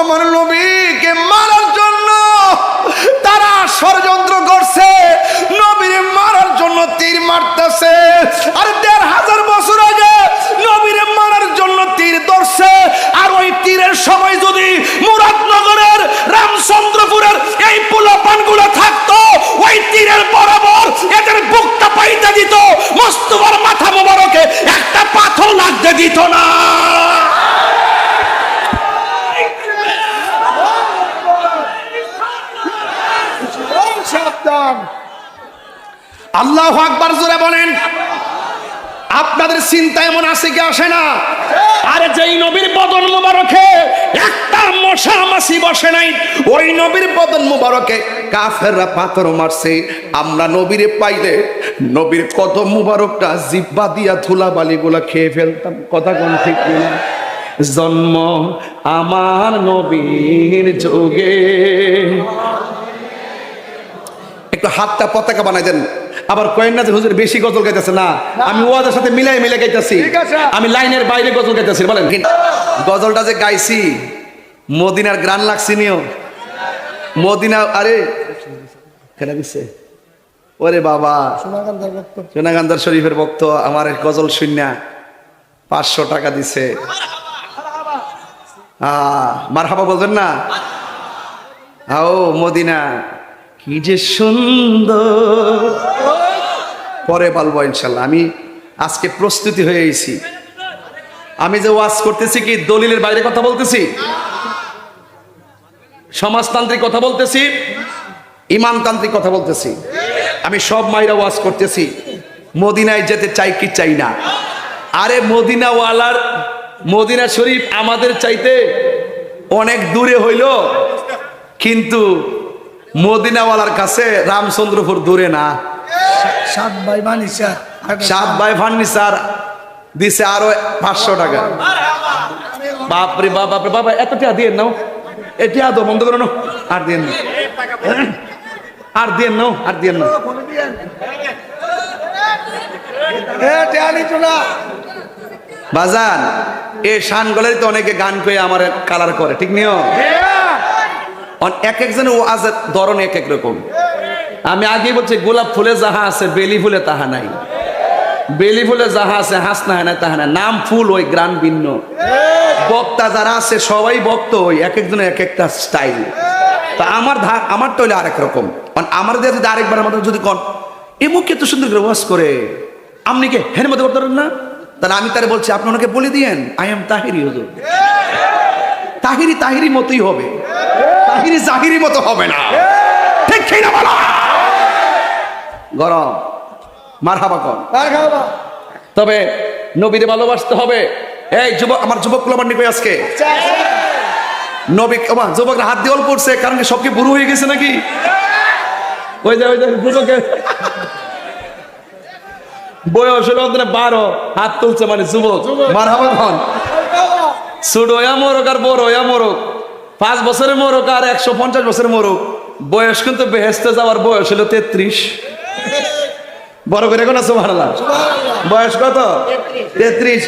আমার নবীকে মারার জন্য তারা ষড়যন্ত্র করছে। নবীর মারার জন্য তীর মারতেছে। আর দেড় হাজার বছর আগে নবীর মারার জন্য তীর ধরছে। আর ওই তীরের সময় যদি মুরাদনগরের রামচন্দ্রপুরের এই পোলাপানগুলো থাকতো ওই তীরের বরাবর এদের বুকটা পাইতে দিত মস্তবার মাথা মোবারকে একটা পাথর লাগতে দিত না সাবধান আল্লাহ আকবার জোরে বলেন, আপনাদের চিন্তা এমন আছে কি, আসে না? আরে যেই নবীর বদন মুবারকে একটা মশা মাসি বসে নাই, ওই নবীর বদন মুবারকে কাফেররা পাথর মারছে। আমরা নবীরে পাইলে নবীর কত মুবারকটা জিব্বা দিয়া ধুলা বালিগুলা খেয়ে ফেলতাম। কথা কোন ঠিক কিনা? জন্ম আমার নবীর যোগে। একটু হাতটা পতাকা বানাই দেন। আবার কয়েন না যে হুজুর বেশি গজল গাইতেছে? না। আমি ওয়াদের সাথে মিলাই মিলাই গাইতেছি। আমি লাইনের বাইরে গজল গাইতেছি বলেন। গজলটা যে গাইছি মদিনার গ্রান লাগছি নিও। মদিনা আরে কেনা দিচ্ছে ওরে বাবা। সোনাকান্তার ভক্ত শরীফের ভক্ত আমার গজল শূন্য পাঁচশো টাকা দিছে। মার হাবা বলবেন না? আও মদিনা কি যে সুন্দর। পরে বলব ইনশাল্লাহ আমি আজকে প্রস্তুতি হয়ে গেছি আমি যে ওয়াজ করতেছি কি দলিলের বাইরে কথা বলতেছি? সমাজতান্ত্রিক কথা বলতেছি? ইমানতান্ত্রিক কথা বলতেছি? আমি সব মাইরা ওয়াজ করতেছি। মদিনায় যেতে চাই কি চাই না। আরে মদিনাওয়ালার মদিনা শরীফ আমাদের চাইতে অনেক দূরে হইল। কিন্তু মদিনাওয়ালার কাছে রামচন্দ্রপুর দূরে না। সাত ভাই মানিসা সাত বাই ফার্নিচার দিছে আরও পাঁচশো টাকা। বাপরে বাপ বাপরে বাবা এত টাকা দিয়ে নাও। এটি আদো বন্ধ করো। আর দিয়ে আর দিয়ে নাও আর দিয়ে নাও। এ বাজান এই শানগলের তো অনেকে গান করে আমার কালার করে ঠিক নিও? এক একজনের ওয়াজের ধরন এক এক রকম। আমি আগেই বলছি, গোলাপ ফুলে যাহা আছে, বেলি ফুলে তাহা নাই। বেলি ফুলে যাহা আছে হাস না নাই, তাহা নাই। নাম ফুল, ওই গ্রান ভিন্ন। বক্তা যারা আছে, সবাই বক্ত, ওই এক একজনের এক একটা স্টাইল তা আমার ধা- আমার তো আরেক রকম। আমার যদি আরেকবার আমাদের যদি কন, এ মুখে তো সুন্দর করে ওয়াজ করে, আপনি কে হের মধ্যে করতে পারেন না? তাহলে আমি তারে বলছি, আপনি ওনাকে বলে দিয়েন আই এম তাহিরি হুজুর। তাহিরি তাহিরি মতোই হবে। তাহিরি জাহিরি মতো হবে না। ঠিক না বলা? গরম। মার হাবা খাওয়া তবে নবীরে ভালোবাসতে হবে। এই যুবক আমার যুবক কুলাবার নিকই আজকে। নবী আমার যুবকরা হাত দিয়ে অল্প পড়ছে কারণ কি সব কি বুড়ো হয়ে গেছে নাকি? ওই যে ওই যে যুবকে। বয়স হলো বারো হাত তুলছে মানে যুবক। মার হাবা ছোট হইয়া মোরক আর বড় হইয়া মোরক। পাঁচ বছরের মোরক আর একশো পঞ্চাশ বছরের মোরক। বয়স কিন্তু বেহেস্তে যাওয়ার বয়স হলো তেত্রিশ। বড় করে কোন আছে ভাড়া বয়স কত? তেত্রিশ।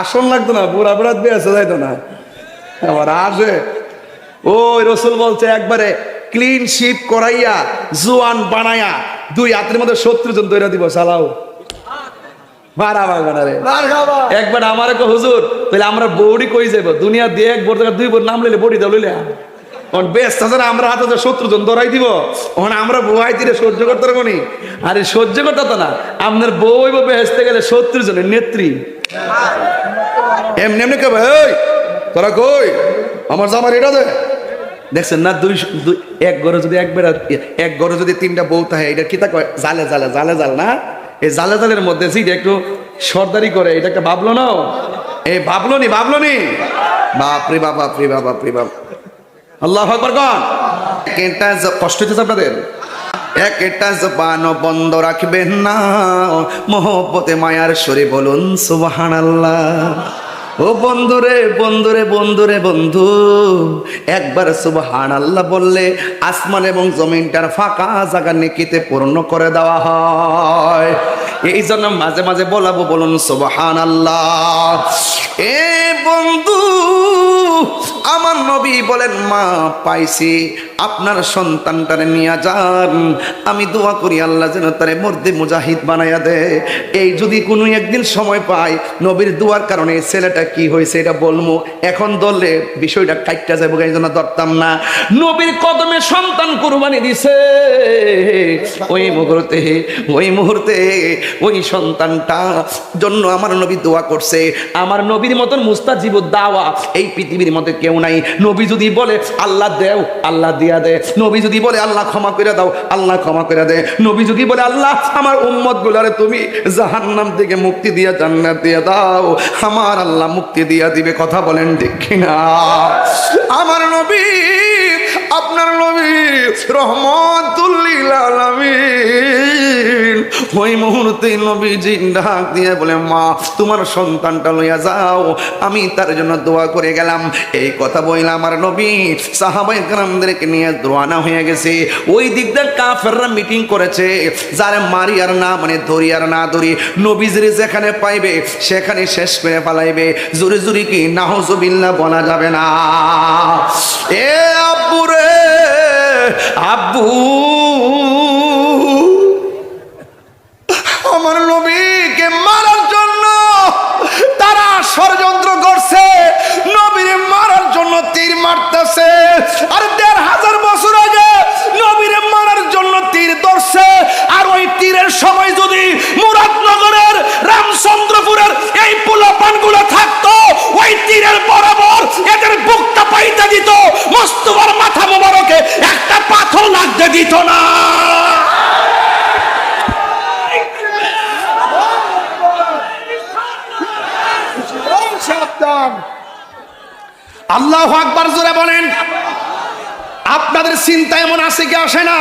আসন লাগতো না বুড়া বুড়া বেহেস্তে যাইতো না। আবার আসে। ওই রসুল বলছে একবারে ক্লিন শিপ করাইয়া জুয়ান বানাইয়া দুই হাতের মধ্যে সত্তর জন তৈরি দিব রে একবার আমার হুজুর তাহলে আমরা বৌড়ি কই যাব দুনিয়া দিয়ে এক বোর দুই বোর নাম লইলে বড়ি দাও লইলে বেশ আমরা হাতে শত্রু জন ধরাই দিব ওখানে আমরা সহ্য করতে সহ্য করতে না, আপনার গেলে শত্রু জনের নেত্রী। আমার দেখছেন না, দুই এক ঘরে যদি একবার এক ঘরে যদি তিনটা বউ থাকে, এটা কি তা জালে জালে জালে, জাল না? এই জালে, জালের মধ্যে একটু সর্দারি করে, এটা একটা ভাবলো না এই ভাবলো নি ভাবলো নি। বাপরে বাপ বাপরে বাপ বাপরে বাপ। আল্লাহ আকবর কন। এটা কষ্ট হইতেছে আপনাদের? এক এটা জবান বন্ধ রাখবেন না। মোহব্বতে, মায়ার সরে বলুন সুবাহান ও বন্ধুরে বন্ধুরে বন্ধুরে, বন্ধু, একবার সুবহান আল্লাহ বললে আসমান এবং জমিনটার ফাঁকা জায়গা নেকিতে পূর্ণ করে দেওয়া হয়। এই জন্য মাঝে মাঝে বলাবো, বলুন সুবহান আল্লাহ এ বন্ধু আমার নবী বলেন, মা, পাইছি। আপনার সন্তানটারে নিয়ে যান। আমি দোয়া করি, আল্লাহ যেন তারে মর্দে মুজাহিদ বানাইয়া দেয় এই যদি কোনো একদিন সময় পাই নবীর দোয়ার কারণে ছেলেটা কি হয়েছে এটা বলব এখন ধরলে বিষয়টা কাটটা যাব এই জন্য ধরতাম না। নবীর কদমে সন্তান কুরবানি দিছে। ওই মুহূর্তে ওই মুহূর্তে, ওই সন্তানটা জন্য আমার নবী দোয়া করছে। আমার নবীর মতন মুস্তাজিব দাওয়া এই পৃথিবীর মধ্যে কেউ নাই। নবী যদি বলে, আল্লাহ দেও, আল্লাহ দিয়া দে। নবী যদি বলে, আল্লাহ ক্ষমা করে দাও, আল্লাহ ক্ষমা করে দে। নবী যদি বলে, আল্লাহ, আমার উম্মত গুলারে তুমি জাহান্নাম থেকে মুক্তি দিয়া, জান্নাত দিয়ে দাও। আমার আল্লাহ মুক্তি দিয়া দিবে। কথা বলেন ঠিক কিনা? আমার নবী, আপনার নবী রহমতুল্লিল আলামিন ওই মুহূর্তে নবীজি ডাক দিয়ে বলে, মা, তোমার সন্তানটা লইয়া যাও। আমি তার জন্য দোয়া করে গেলাম। এই কথা বললাম আমার নবী সাহাবাই কালামদেরকে নিয়ে দোয়ানা হয়ে গেছে। ওই দিকদার কাফেররা মিটিং করেছে। যার মারি আর না মানে ধরি আর না ধরি, নবীজির যেখানে পাইবে সেখানে শেষ করে পালাইবে জোরে জোরে কি নাহজবিল্লা বলা যাবে না। এ আব্বু রে, আব্বু। আমার নবীকে মারার জন্য তারা ষড়যন্ত্র করছে। নবীর মারার জন্য তীর মারতেছে। আর দেড় হাজার বছর আগে নবীর মারার জন্য তীর ধরছে। আর ওই তীরের সময় যদি মুরাদনগরের রামচন্দ্রপুরের এই পোলাপানগুলো থাকতো, ওই তীরের বরাবর এদের বুকটা পাইতে দিত। মস্তবার মাথা মোবারকে একটা পাথর লাগতে দিত না। আল্লাহ আকবার জোরে বলেন। আপনাদের চিন্তা এমন আছে কি, আসে না?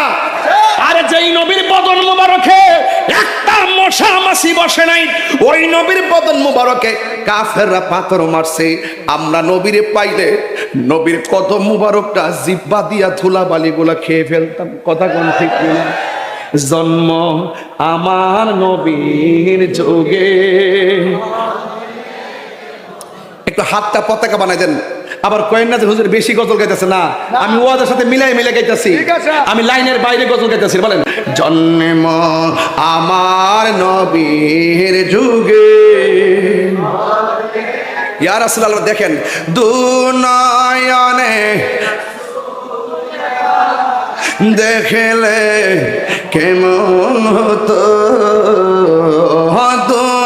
আরে যেই নবীর বদন মুবারকে একটা মশা মাসি বসে নাই, ওই নবীর বদন মুবারকে কাফেররা পাথর মারছে। আমরা নবীরে পাইলে নবীর কদম মুবারকটা জিব্বা দিয়া ধুলা বালিগুলা খেয়ে ফেলতাম। কথা কোন ঠিক কিনা জন্ম আমার নবীর যোগে। একটু হাতটা পতাকা বানাই দেন। আবার কয়েন না যে হুজুর বেশি গজল গাইতেছে? না আমি ওয়াদের সাথে মিলাই মিলাই গাইতেছি। আমি লাইনের বাইরে গজল গাইতেছি বলেন। জন্ম আমার নবীর যুগে। ইয়া রাসূলুল্লাহ দেখেন। দুনয়নে দেখেলে কেমন হতো? দুনয়নে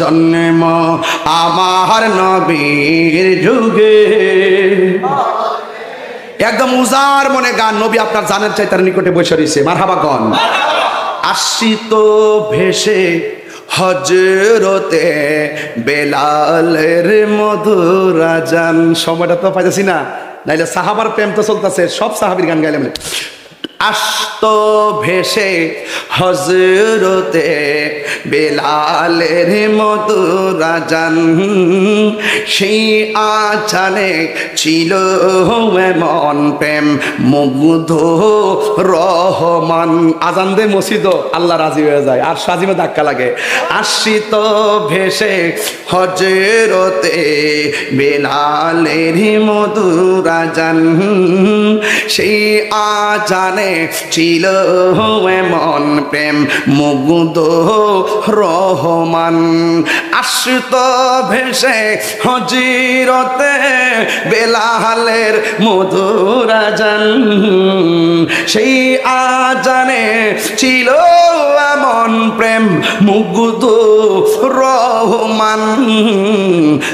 জন্ম আমার নবীর যুগে। একদম উজার মনে গান, নবী আপনার জানের চাই তার নিকটে বসে রয়েছে। মারহাবা গন আশ্রিত ভেসে হজরতে বেলালের মধুরা জান সময়টা তো পাইতেছি না, নাইলে সাহাবার প্রেম তো চলতেছে, সব সাহাবির গান গাইলাম। আস্ত ভেসে হজরতে বেলালের মধুরা জান সেই আচানে ছিল এমন প্রেম, মুগ্ধ রহমান। আজান দে মসজিদ, আল্লাহ রাজি হয়ে যায়, আর সাজিমে ধাক্কা লাগে। আশ্রিত ভেসে হজরতে বেলালের মধুরা জান সেই আজানে ছিল এমন প্রেম মুগ্ধ রহমান। আশ্রিত ভেসে হজিরতে বেলালের মধুরা জান সেই আজানে ছিল এমন প্রেম মুগ্ধ রহমান।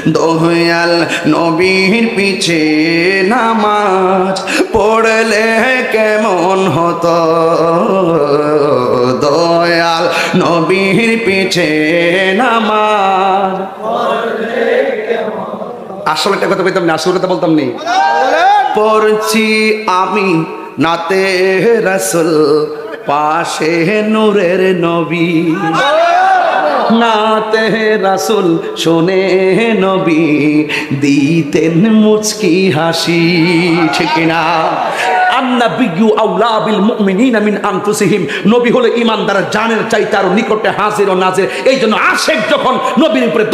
দয়াল নবীর পিছে নামাজ পড়লে কেমন হতো? দয়াল নবীর পিছে নামাজ আসলে একটা কথা কইতাম না, আসলে বলতাম নি। পড়ছি আমি নাতে রাসুল, পাশে নূরের নবী। নাতে রাসুল, শোনে নবী, দিতেন মুচকি হাসি, ঠিক না আর আন্নাবিয়্যু মুমিনিনা মিন আনফুসিহিম। নবী হলো ইমানদার জানের নিকটে হাজির নাজির। এই জন্য যখন নবীর উপরে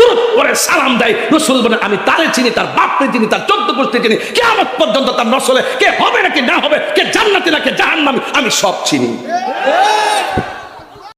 সালাম দেয় আমি চিনি, তার চিনি তার চিনি। কে হবে না হবে, কে আমি সব চিনি।